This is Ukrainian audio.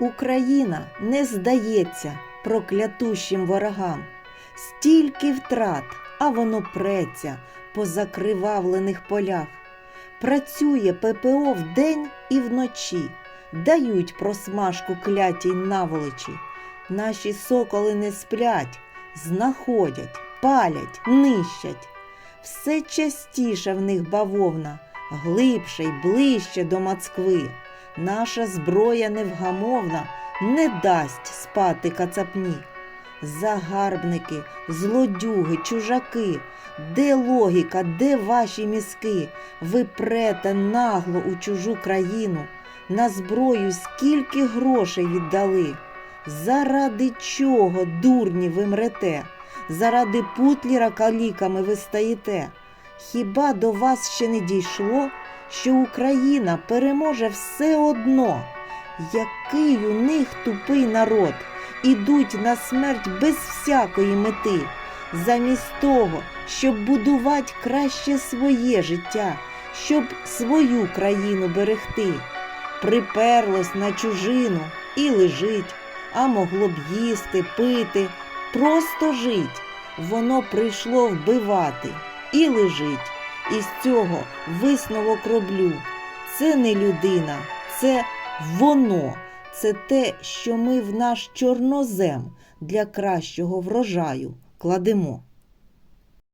Україна не здається проклятущим ворогам. Стільки втрат, а воно преться по закривавлених полях. Працює ППО вдень і вночі, дають просмажку клятій наволочі. Наші соколи не сплять, знаходять, палять, нищать. Все частіше в них бавовна, глибше й ближче до Москви. Наша зброя невгамовна не дасть спати кацапні. Загарбники, злодюги, чужаки, де логіка, де ваші мізки? Ви прете нагло у чужу країну, на зброю скільки грошей віддали. Заради чого, дурні, ви мрете? Заради путліра каліками ви стаєте. Хіба до вас ще не дійшло, що Україна переможе все одно? Який у них тупий народ, ідуть на смерть без всякої мети, замість того, щоб будувати краще своє життя, щоб свою країну берегти. Приперлось на чужину і лежить, а могло б їсти, пити, просто жить. Воно прийшло вбивати і лежить. І з цього висновок роблю. Це не людина, це воно. Це те, що ми в наш чорнозем для кращого врожаю кладемо.